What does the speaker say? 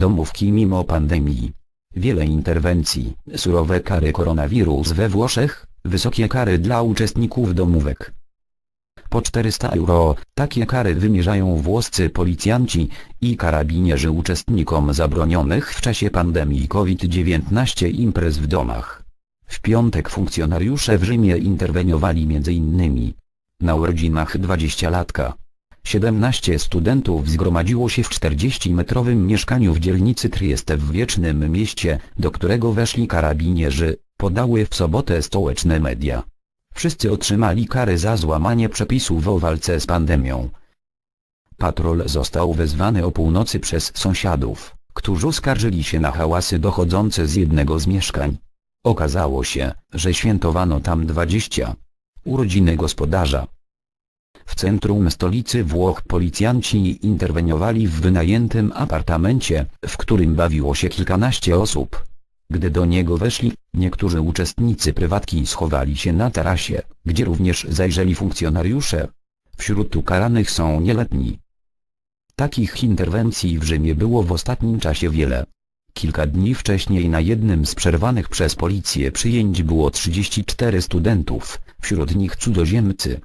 domówki mimo pandemii. Wiele interwencji, surowe kary koronawirus we Włoszech, wysokie kary dla uczestników domówek. Po 400 euro, takie kary wymierzają włoscy policjanci i karabinierzy uczestnikom zabronionych w czasie pandemii COVID-19 imprez w domach. W piątek funkcjonariusze w Rzymie interweniowali m.in. na urodzinach 20-latka. 17 studentów zgromadziło się w 40-metrowym mieszkaniu w dzielnicy Trieste w Wiecznym Mieście, do którego weszli karabinierzy, podały w sobotę stołeczne media. Wszyscy otrzymali kary za złamanie przepisów o walce z pandemią. Patrol został wezwany o północy przez sąsiadów, którzy skarżyli się na hałasy dochodzące z jednego z mieszkań. Okazało się, że świętowano tam 20 urodziny gospodarza. W centrum stolicy Włoch policjanci interweniowali w wynajętym apartamencie, w którym bawiło się kilkanaście osób. Gdy do niego weszli, niektórzy uczestnicy prywatki schowali się na tarasie, gdzie również zajrzeli funkcjonariusze. Wśród ukaranych są nieletni. Takich interwencji w Rzymie było w ostatnim czasie wiele. Kilka dni wcześniej na jednym z przerwanych przez policję przyjęć było 34 studentów, wśród nich cudzoziemcy.